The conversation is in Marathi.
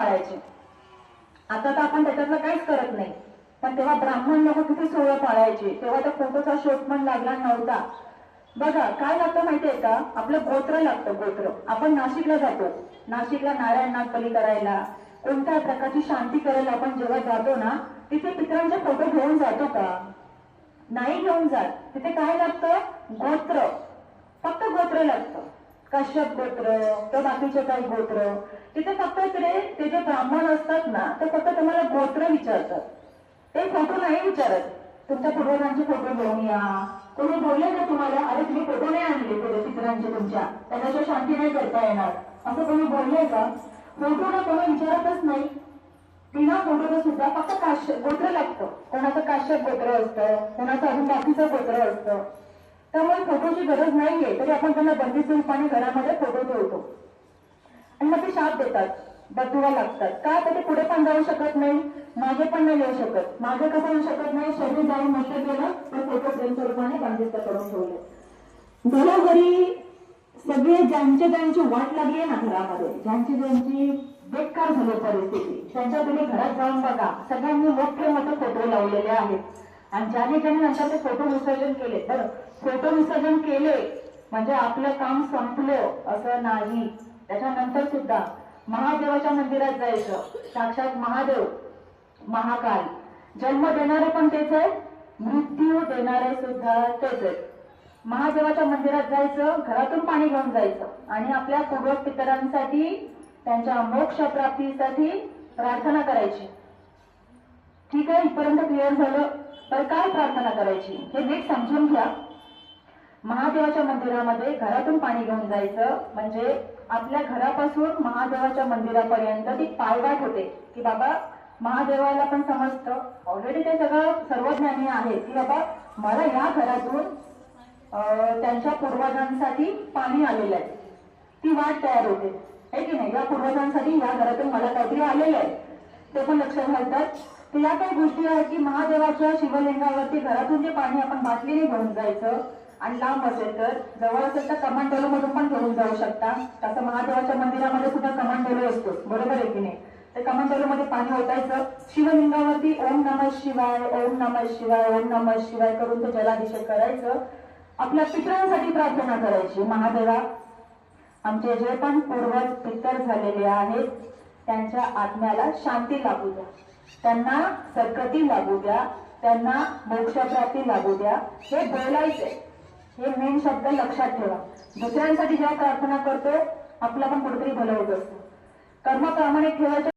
पाळायचे. आता तर आपण त्याच्यातलं काहीच करत नाही. पण तेव्हा ब्राह्मण लोक किती सोहळं पाळायचे. तेव्हा त्या फोटोचा शोध पण लागला नव्हता. बघा काय लागतं माहितीये का? आपलं गोत्र लागतं गोत्र. आपण नाशिकला जातो. नाशिकला नारायण नाग बली करायला. कोणत्या प्रकारची शांती करायला आपण जेव्हा जातो ना तिथे पितरांचे फोटो घेऊन जातो का? नाही घेऊन जात. तिथे काय लागतं? गोत्र. फक्त गोत्र लागतं. कश्यप गोत्र तर बाकीचे काही गोत्र. तिथे फक्त तिथे ते जे ब्राह्मण असतात ना ते फक्त तुम्हाला गोत्र विचारतात. ते फोटो नाही विचारत. तुमच्या पूर्वजांचे फोटो घेऊन या. कोणी बोलले ना तुम्हाला? अरे तुम्ही फोटो नाही आणले तुझ्या चित्रांचे तुमच्या? त्याच्याशिवाय शांती नाही करता येणार. असं कोणी बोललंय का? फोटो ना कोणी विचारतच नाही. बिना फोटोचं सुद्धा फक्त काश्य गोत्र लागतं. कोणाचं काश्यप गोत्र असतं कोणाचं अजून बाकीचं गोत्र असतं. त्यामुळे फोटोची गरज नाहीये तरी आपण त्यांना बंदिस्त रूपाने घरामध्ये फोटो ठेवतो. आणि मग ते शाप देतात बदुवा लागतात. का तर ते पुढे पण जाऊ शकत नाही मागे पण नाही येऊ शकत. मागे कसं येऊ शकत नाही शरीर जाऊन नष्ट केलं तर फोटो प्रेम स्वरूपाने बंदिस्त करून ठेवले. घरोघरी सगळे ज्यांचे त्यांची वाट लागली आहे ना घरामध्ये ज्यांची ज्यांची बेकार झाली परिस्थिती त्यांच्या तुम्ही घरात जाऊन बघा. सगळ्यांनी मोठे मोठे फोटो लावलेले आहेत. आणि ज्याने ज्याने नंतर ते फोटो विसर्जन केले. तर फोटो विसर्जन केले म्हणजे आपलं काम संपलं असं नाही. त्याच्यानंतर सुद्धा महादेवाच्या मंदिरात जायचं. साक्षात महादेव महाकाल. जन्म देणारे पण तेच आहे मृत्यू देणारे सुद्धा तेच आहे महादेवाच्या मंदिरात जायचं घरातून पाणी घेऊन जायचं आणि आपल्या पूर्वज पितरांसाठी त्यांच्या मोक्ष प्राप्तीसाठी प्रार्थना करायची. ठीक आहे? इथपर्यंत क्लिअर झालं? तर काय प्रार्थना करायची? हे नीट समजून घ्या. महादेवाच्या मंदिरामध्ये घरातून पाणी घेऊन जायचं म्हणजे आपल्या घरापासून महादेवाच्या मंदिरापर्यंत ती पायवाट होते. की बाबा महादेवाला पण समजतं. ऑलरेडी ते सगळं सर्वज्ञानी आहे की बाबा मला या घरातून त्यांच्या पूर्वजांसाठी पाणी आलेलं आहे. ती वाट तयार होते. आहे की नाही? या पूर्वजांसाठी या घरातून मला काहीतरी आलेलं आहे. ते पण लक्षात घालतात तर या काही गोष्टी आहेत की महादेवाच्या शिवलिंगावरती घरातून जे पाणी आपण बाटलीने घेऊन जायचं आणि लांब असेल तर जवळ असेल तर कमांडोलो मधून पण घेऊन जाऊ शकता. तसं महादेवाच्या मंदिरामध्ये सुद्धा कमांडोलो असतो. बरोबर आहे की नाही? तर कमांडोलो मध्ये पाणी ओतायचं. शिवलिंगावरती ओम नमः शिवाय ओम नमः शिवाय ओम नमः शिवाय करून तो जलाभिषेक करायचं. आपल्या पितरांसाठी प्रार्थना करायची. महादेवा आमचे जे पण पूर्वज पितर झालेले आहेत त्यांच्या आत्म्याला शांती लागू द्या. त्यांना सरकती लागू द्या त्यांना मोक्षप्राप्ती लागू द्या. हे बोलायचे हे मेन शब्द लक्षात ठेवा. दुसऱ्यांसाठी जेव्हा प्रार्थना करतो आपलं पण कुठेतरी भलं होत असतं कर्म प्रामाणिक ठेवायचं